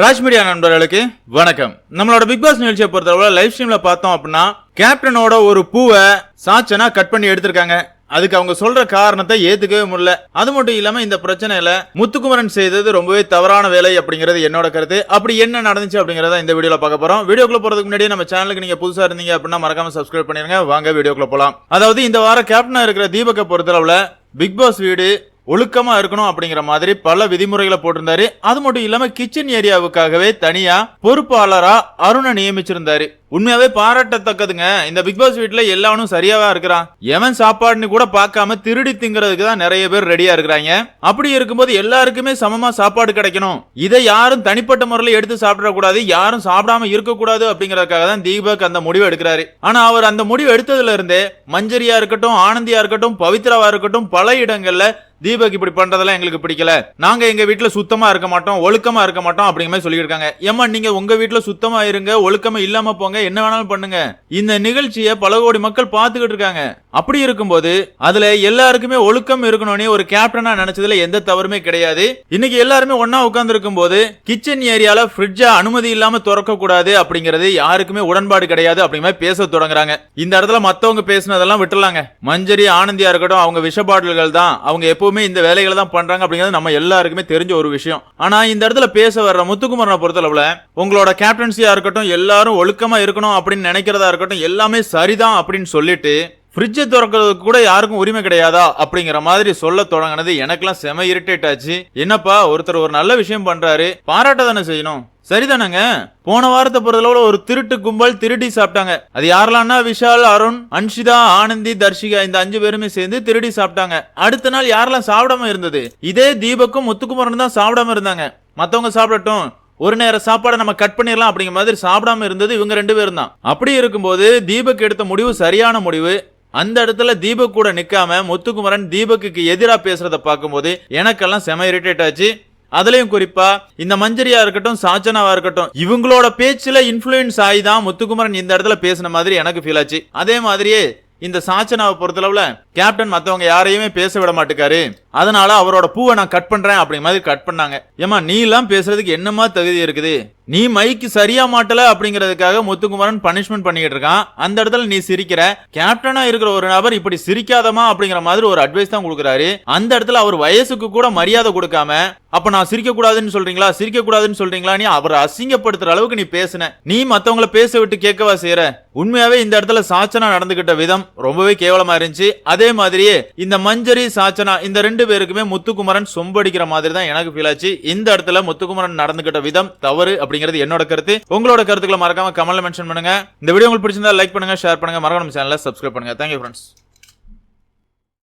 Raj media நண்பர்களுக்கு வணக்கம். நம்மளோட பிக் பாஸ் நிகழ்ச்சியை பொறுத்தளவுல லைவ் ஸ்ட்ரீம்ல பார்த்தோம் அப்படின்னா கேப்டனோட ஒரு பூவை சாச்சனா கட் பண்ணி எடுத்திருக்காங்க. அதுக்கு அவங்க சொல்ற காரணத்தை ஏத்துக்கவே முடியல. அது மட்டும் இல்லாம இந்த பிரச்சனையில முத்துக்குமரன் செய்தது ரொம்பவே தவறான வேலை அப்படிங்கிறது என்னோட கருத்து. அப்படி என்ன நடந்துச்சு அப்படிங்கறத இந்த வீடியோல பார்க்க போறோம். வீடியோக்குள்ள போறதுக்கு முன்னாடி நம்ம சேனலுக்கு நீங்க புதுசா இருந்தீங்க அப்படின்னா மறக்காம சப்ஸ்கிரைப் பண்ணிருங்க. வாங்க வீடியோக்குள்ள போலாம். அதாவது இந்த வாரம் கேப்டனா இருக்கிற தீபக்கை பொறுத்தளவுல பிக் பாஸ் வீடு ஒழுக்கமா இருக்கணும் அப்படிங்கிற மாதிரி பல விதிமுறைகளை போட்டிருந்தாரு. அது மட்டும் இல்லாம கிச்சன் ஏரியாவுக்காகவே தனியா பொறுப்பாளரா அருணை நியமிச்சிருந்தாரு. உண்மையாவே பாராட்டத்தக்கதுங்க. இந்த பிக் பாஸ் வீட்ல எல்லாரும் சரியாவா இருக்கிறான். எவன் சாப்பாடுன்னு கூட பார்க்காம திருடி திங்கிறதுக்கு தான் நிறைய பேர் ரெடியா இருக்கிறாங்க. அப்படி இருக்கும்போது எல்லாருக்குமே சமமா சாப்பாடு கிடைக்கணும். இதை யாரும் தனிப்பட்ட முறையில் எடுத்து சாப்பிடக்கூடாது யாரும் சாப்பிடாம இருக்கக்கூடாது அப்படிங்கறதுக்காக தான் தீபக் அந்த முடிவு எடுக்கிறாரு. ஆனா அவர் அந்த முடிவு எடுத்ததுல இருந்தே மஞ்சரியா இருக்கட்டும் ஆனந்தியா இருக்கட்டும் பவித்ராவா இருக்கட்டும் பல இடங்கள்ல தீபக் இப்படி பண்றதெல்லாம் எங்களுக்கு பிடிக்கல. நாங்க எங்க வீட்டுல சுத்தமா இருக்க மாட்டோம் ஒழுக்கமா இருக்க மாட்டோம் அப்படிங்கிற மாதிரி சொல்லியிருக்காங்க. ஏமா நீங்க உங்க வீட்டுல சுத்தமா இருங்க ஒழுக்கமா இல்லாம போங்க என்ன வேணாலும் பண்ணுங்க. இந்த நிகழ்ச்சியை பல கோடி மக்கள் பார்த்துக்கிட்டு இருக்காங்க. அப்படி இருக்கும்போது அதுல எல்லாருக்குமே ஒழுக்கம் இருக்கணும்னு ஒரு கேப்டனா நினைச்சதுல எந்த தவறுமே கிடையாது. இன்னைக்கு எல்லாருமே ஒன்னா உட்கார்ந்து இருக்கும் போது கிச்சன் ஏரியால ஃப்ரிட்ஜ அனுமதி இல்லாம திறக்க கூடாது அப்படிங்கறது யாருக்குமே உடன்பாடு கிடையாது அப்படிங்கிற மாதிரி பேச தொடங்குறாங்க. இந்த இடத்துல மத்தவங்க பேசுனதெல்லாம் விட்டுலாங்க. மஞ்சரி ஆனந்தியா இருக்கட்டும் அவங்க விஷ பாட்டில்கள் தான். அவங்க எப்பவுமே இந்த வேலைகளை தான் பண்றாங்க அப்படிங்கிறது நம்ம எல்லாருக்குமே தெரிஞ்ச ஒரு விஷயம். ஆனா இந்த இடத்துல பேச வர்ற முத்துக்குமரனை பொறுத்தளவுல உங்களோட கேப்டன்சியா இருக்கட்டும் எல்லாரும் ஒழுக்கமா இருக்கணும் அப்படின்னு நினைக்கிறதா இருக்கட்டும் எல்லாமே சரிதான் அப்படின்னு சொல்லிட்டு ஃப்ரிட்ஜை திறக்கிறதுக்கு கூட யாருக்கும் உரிமை கிடையாதா அப்படிங்கிற மாதிரி சொல்ல தொடங்கினது. எனக்கெல்லாம் செம இரிட்டேட் ஆச்சு. என்னப்பா ஒருத்தர் ஒரு நல்ல விஷயம் பண்றாரு பாராட்ட தானே செய்யணும்? சரிதானங்க. போன வாரத்தை பொறுத்தளவுல ஒரு திருட்டு கும்பல் திருடி சாப்பிட்டாங்க. அது யாரெல்லாம்னா விஷால் அருண் அன்ஷிதா ஆனந்தி தர்ஷிகா இந்த அஞ்சு பேருமே சேர்ந்து திருடி சாப்பிட்டாங்க. அடுத்த நாள் யாரெல்லாம் சாப்பிடாம இருந்தது? இதே தீபக்கும் முத்துக்குமரன் தான் சாப்பிடாம இருந்தாங்க. மத்தவங்க சாப்பிடட்டும். ஒரு நேர சாப்பாடை நம்ம கட் பண்ணிடலாம் அப்படிங்கிற மாதிரி சாப்பிடாம இருந்தது இவங்க ரெண்டு பேரும் தான். அப்படி இருக்கும்போது தீபக் எடுத்த முடிவு சரியான முடிவு. அந்த இடத்துல தீபக் கூட நிக்காம முத்துக்குமரன் தீபக்குக்கு எதிராக பேசுறத பார்க்கும்போது எனக்கெல்லாம் செம இரிட்டேட் ஆச்சு. அதுலயும் குறிப்பா இந்த மஞ்சரியா இருக்கட்டும் சாச்சனாவா இருக்கட்டும் இவங்களோட பேச்சுல இன்ஃபுளுயன்ஸ் ஆகி தான் முத்துக்குமரன் இந்த இடத்துல பேசின மாதிரி எனக்கு ஃபீல் ஆச்சு. அதே மாதிரியே இந்த சாச்சனாவை பொறுத்தளவுல கேப்டன் மத்தவங்க யாரையுமே பேச விட மாட்டேக்காரு. அதனால அவரோட பூவை நான் கட் பண்றேன் அப்படிங்கிற மாதிரி கட் பண்ணாங்க. ஏமா நீ எல்லாம் பேசுறதுக்கு என்னமா தகுதி இருக்குது? நீ மைக்கு சரியா மாட்டல அப்படிங்கிறதுக்காக முத்துக்குமாரன் பனிஷ்மெண்ட் பண்ணிக்கிட்டு இருக்கான். அந்த இடத்துல நீ சிரிக்கிற. கேப்டனா இருக்கிற ஒரு நபர் இப்படி சிரிக்காதமா அப்படிங்கிற மாதிரி ஒரு அட்வைஸ் தான் கொடுக்குறாரு. அந்த இடத்துல அவர் வயசுக்கு கூட மரியாதை கொடுக்காம அப்ப நான் சிரிக்க கூடாதுன்னு சொல்றீங்களா? சிரிக்க கூடாதுன்னு சொல்றீங்களா? நீ அவரை அசிங்கப்படுத்துற அளவுக்கு நீ பேசுன. நீ மத்தவங்களை பேச விட்டு கேட்கவா செய்யற உண்மையாவே இந்த இடத்துல சாச்சனா நடந்துகிட்ட விதம் ரொம்பவே கேவலமா இருந்துச்சு. அதே மாதிரியே இந்த மஞ்சரி சாச்சனா இந்த ரெண்டு பேருக்குமே முத்துக்குமரன் சொம்படிக்கிற மாதிரி தான் எனக்கு ஃபீல் ஆச்சு. இந்த இடத்துல முத்துக்குமரன் நடந்துகிட்ட விதம் தவறு அப்படிங்கிறது என்னோட கருத்து. உங்களோட கருத்துக்களை மறக்காம கமெண்ட்ல மென்ஷன் பண்ணுங்க. இந்த வீடியோ உங்களுக்கு பிடிச்சிருந்தா லைக் பண்ணுங்க ஷேர் பண்ணுங்க. மறக்காம சேனலை சப்ஸ்கிரைப் பண்ணுங்க. Thank you friends